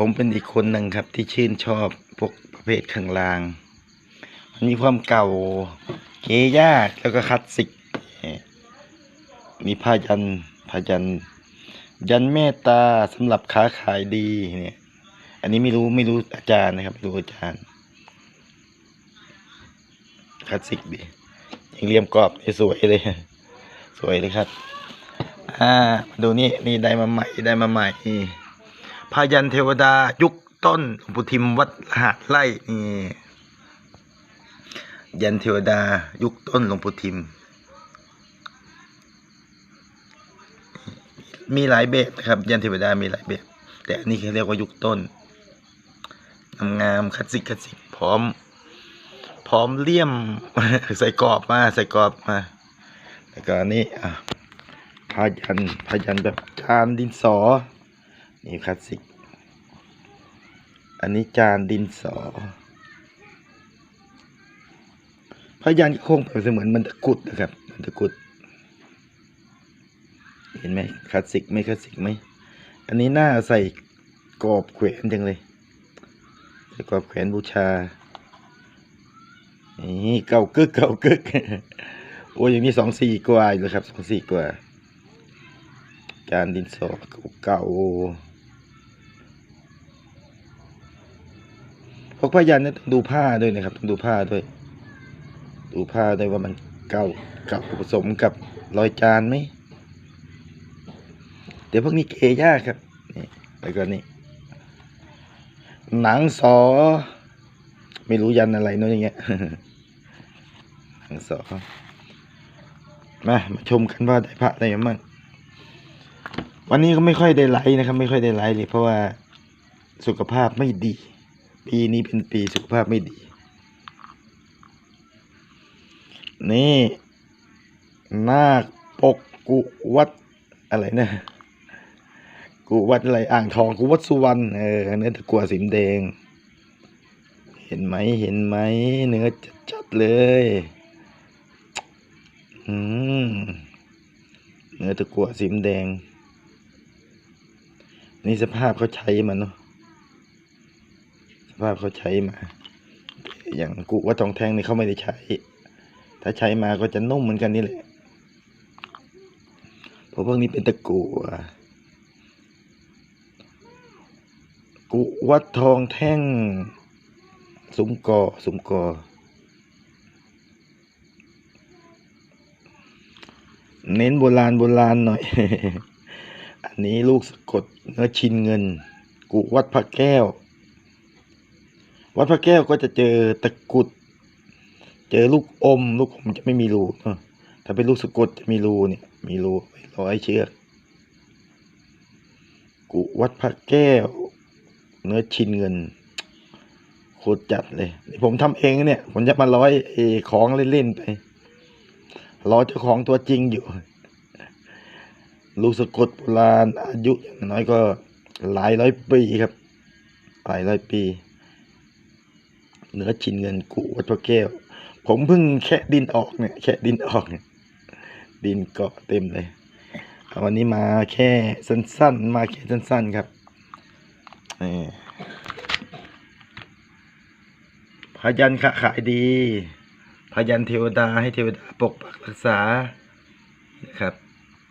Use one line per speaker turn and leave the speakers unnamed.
ผมเป็นอีกคนหนึ่งครับที่ชื่นชอบพวกประเภทข้างล่าง มันมีความเก่าเกยากแล้วก็คลาสสิก มีผ้ายันผ้ายัน ยันเมตตาสำหรับค้าขายดีเนี่ย อันนี้ไม่รู้ไม่รู้อาจารย์นะครับไม่รู้อาจารย์คลาสสิกดียังเรียมกรอบสวยเลย สวยเลยครับ อ่า ดูนี่นี่ได้มาใหม่ได้มาใหม่ พายันเทวดายุคต้นหลวงปู่ทิมวัดหาดไร่นี่ยันเทวดายุคต้นหลวงปู่ทิม มีหลายแบบนะครับ ยันเทวดามีหลายแบบ แต่อันนี้เขาเรียกว่ายุคต้นงามๆคลาสสิกคลาสสิกพร้อม พร้อมเลี่ยมใส่กรอบมาใส่กรอบมาแล้วก็อันนี้อะพายันพายันแบบจานดินสอ นี่คลาสสิก อันนี้จานดินสอพายันก็คงเปรียบเสมือนมันตะกุดนะครับ มันตะกุด เห็นไหมคลาสสิกไหม่คลาสสิกไหมอันนี้หน้าใส่กรอบแขวนจังเลยใส่กรอบแขวนบูชานี่เก่ากึกเก่ากึกโอ้ยอย่างนี้สองสี่กว่าอยู่เลยครับสองสี่กว่าจานดินสอเก่า พวกพยันเนี่ยต้องดูผ้าด้วยนะครับต้องดูผ้าด้วย ดูผ้าด้วยว่ามันเก่าก่าผสมกับรอยจานไหมเดี๋ยวพวกนี้เกยากครับนี่แล้วก็นี่หนังสอ ไม่รู้ยันอะไรเนาะอย่างเงี้ยหนังสอมามาชมกันว่าได้พระอะไรมาบ้างวันนี้ก็ไม่ค่อยได้ไลฟ์นะครับ ไม่ค่อยได้ไลฟ์เลยเพราะว่าสุขภาพไม่ดี ปีนี้เป็นปีสุขภาพไม่ดี นี่นาคปกกุวัดอะไรนะกุวัดอะไรอ่างทองกุวัดสุวรรณเออเนื้อตะกัวสีแดง เห็นไหมเห็นไหมเนื้อจัดๆเลยอืมเนื้อตะกัวสีแดง นี่สภาพเขาใช้มาเนาะ สภาพเขาใช้มา อย่างกุว่าทองแท่งนี่เขาไม่ได้ใช้ ถ้าใช้มาก็จะนุ่มเหมือนกันนี่แหละเพราะพวกนี้เป็นตะกั่วกุวัดทองแท่ง สุมกอสุมกอเน้นโบราณโบราณหน่อย อันนี้ลูกสะกดเนื้อชินเงิน กุวัดพระแก้ว วัดพระแก้วก็จะเจอตะกุด เจอลูกอม ลูกอมจะไม่มีรูถ้าเป็นลูกสะกดจะมีรูเนี่ย มีรูร้อยเชือกกุวัดพระแก้ว เนื้อชินเงิน โคตรจัดเลยนี่ผมทำเองนะเนี่ย ผมจะมาร้อยอของเล่นๆไปรอเจ้าของตัวจริงอยู่ ลูกสะกดโบราณอายุอย่างน้อยก็หลายร้อยปีครับ หลายร้อยปี เนื้อชินเงินกุวัดพระแก้ว ผมเพิ่งแคะดินออกเนี่ยแคะดินออกเนี่ยดินเกาะเต็มเลยวันนี้มาแค่สั้นๆ มาแค่สั้นๆครับนี่พยันขายดี พยันเทวดาให้เทวดาปกปักรักษานะครับ